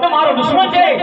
તમારો દુશ્મન છે.